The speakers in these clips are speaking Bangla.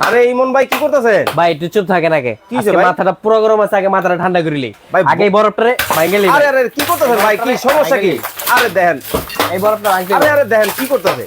আরে ইমন ভাই কি করতেছেন? ভাই একটু চুপ থাকে নাকি কি ভাই? মাথাটা পুরো গরম আছে আগে মাথাটা ঠান্ডা করিলি ভাই, আগে এই ভাই গেলি আরে আরে কি করতেছেন ভাই? কি সমস্যা কি? আরে দেখেন। এই বরফটা ভাঙতে আরে আরে দেখেন কি করতেছে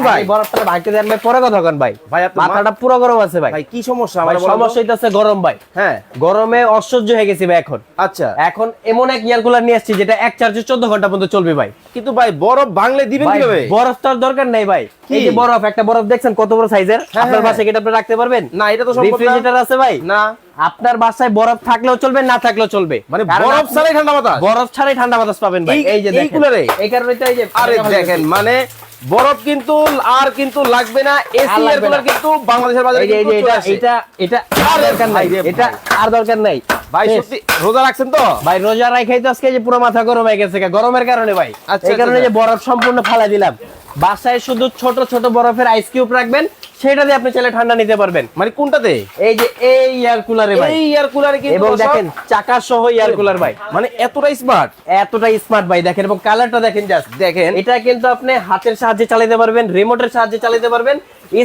ভাই। বরফটা ভাঙতে দেন ভাই পরে কথা কন ভাই। ভাই, মাথাটা পুরো গরম আছে ভাই। ভাই কি সমস্যা? আমার? সমস্যা হইতাছে গরম ভাই। হ্যাঁ। গরমে অসহ্য হয়ে গেছি ভাই এখন। আচ্ছা। এখন এমন এক ইয়ার কুলার নিয়ে আসছি যেটা এক চার্জে চোদ্দ ঘণ্টা পর্যন্ত চলবে ভাই। কিন্তু ভাই বরফ ভাঙলে দিবেন কীভাবে? বরফ তো দরকার নেই ভাই। এই যে বরফ একটা বরফ দেখছেন কত বড় সাইজের? হ্যাঁ, আপনার হ্যাঁ, বাসায় কি আপনি রাখতে পারবেন? না এটা তো সম্ভব না। রেফ্রিজারেটর আছে ভাই। না। আপনার বাসায় বরফ থাকলেও চলবে না থাকলেও চলবে। মানে বরফ ছাড়াই ঠান্ডা বাতাস? বরফ ছাড়াই ঠান্ডা বাতাস পাবেন ভাই। এই- এই যে দেখেন। এই কারণে এই যে আরে দেখেন মানে বরফ কিন্তু আর কিন্তু লাগবে না এসি এর কুলার কিন্তু বাংলাদেশের বাজারে কিন্তু এটা এটা এটা আর দরকার নাই। এটা আর দরকার নাই। ভাই সত্যি রোজা রাখছেন তো? ভাই রোজা রাখাই তো আজকে যে পুরো মাথা গরম হয়ে গেছে গরমের কারণে ভাই। আচ্ছা, এই কারণে আচ্ছা। যে বরফ সম্পূর্ণ ফালা দিলাম। বাসায় শুধু ছোট ছোট বরফের আইস কিউব রাখবেন। সেটা দিয়ে আপনি চাইলে ঠান্ডা নিতে পারবেন। মানে কোনটাতে এই যে এই এয়ার কুলারে ভাই। এই এয়ার কুলারে কিন্তু এবং দেখেন চাকা সহ এয়ার কুলার ভাই। মানে এতটা স্মার্ট এতটা স্মার্ট ভাই দেখেন এবং কালারটা দেখেন জাস্ট দেখেন। এটা কিন্তু আপনি হাতের সাহায্যে চালাতে পারবেন রিমোটের সাহায্যে চালাতে পারবেন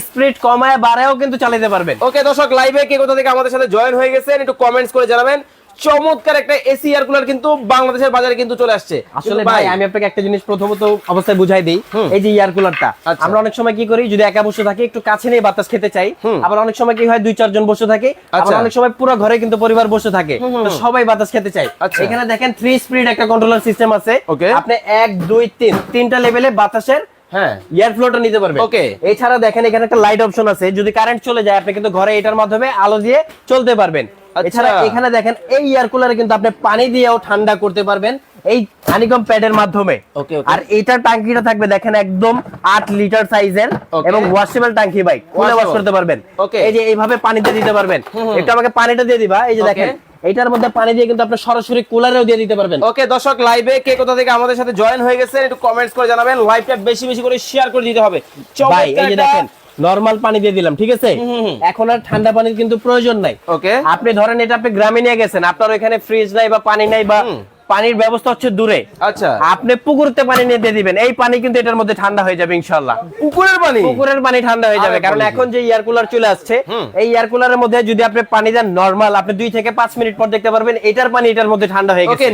স্পিড কমায় বাড়ায়ও কিন্তু চালাতে পারবেন। ওকে দর্শক লাইভে কে কোথা থেকে আমাদের সাথে জয়েন হয়ে গেছেন একটু কমেন্টস করে জানাবেন। চমৎকার একটা এসি এয়ার কুলার কিন্তু বাংলাদেশের বাজারে কিন্তু চলে আসছে। আসলে ভাই আমি আপনাকে একটা জিনিস প্রথমত অবস্থায় বুঝাই দিই। এই যে এয়ার কুলারটা আচ্ছা। আমরা অনেক সময় কি করি যদি একা বসে থাকি একটু কাছে নিয়ে বাতাস খেতে চাই। আবার অনেক সময় কি হয় দুই চারজন বসে থাকে। আবার আচ্ছা। অনেক সময় পুরো ঘরে কিন্তু পরিবার বসে থাকে। তো সবাই বাতাস খেতে চায়। আচ্ছা। এখানে দেখেন থ্রি স্পিড একটা কন্ট্রোলার সিস্টেম আছে. আপনি এক দুই তিন তিনটা লেভেলে বাতাসের হ্যাঁ। এয়ার ফ্লোটা নিতে পারবেন। Okay. এছাড়া দেখেন এখানে একটা লাইট অপশন আছে। যদি কারেন্ট চলে যায় আপনি কিন্তু ঘরে এটার মাধ্যমে আলো দিয়ে চলতে পারবেন। এছাড়া এখানে দেখেন এই এয়ার কুলারে কিন্তু আপনি পানি দিয়েও ঠান্ডা করতে পারবেন এই হানিকম প্যাডের মাধ্যমে. আর এটার টাঙ্কিটা থাকবে দেখেন একদম আট লিটার সাইজের এবং ওয়াশেবল টাঙ্কি ভাই খুলে ওয়াশ করতে পারবেন। এই যে এইভাবে পানিতে দিতে পারবেন। একটু আমাকে পানিটা দিয়ে দিবা। এই যে দেখেন এইটার মধ্যে পানি দিয়ে কিন্তু আপনি সরাসরি কুলারেও দিয়ে দিতে পারবেন। ওকে দর্শক লাইভে কে কোথা থেকে আমাদের সাথে জয়েন হয়ে গেছেন একটু কমেন্টস করে জানাবেন। লাইভটা বেশি বেশি করে শেয়ার করে দিতে হবে। ভাই এই যে দেখেন নরমাল পানি দিয়ে দিলাম ঠিক আছে? এখন আর ঠান্ডা পানির কিন্তু প্রয়োজন নাই। ওকে। আপনি ধরেন এটা আপনি গ্রামে নিয়ে গেছেন আপনার ওখানে ফ্রিজ নাই বা পানি নাই বা পানির ব্যবস্থা হচ্ছে দূরে। আচ্ছা। আপনি পুকুরতে পানি নিয়ে দিয়ে দিবেন এই পানি কিন্তু এটার মধ্যে ঠান্ডা হয়ে যাবে ইনশাল্লাহ পুকুরের পানি? পুকুরের পানি ঠান্ডা হয়ে যাবে কারণ এখন যে এয়ার কুলার চলে আসছে এই এয়ার কুলারের মধ্যে যদি আপনি পানি দেন নরমাল আপনি দুই থেকে পাঁচ মিনিট পর দেখতে পারবেন এটার পানি এটার মধ্যে ঠান্ডা হয়ে গেছে।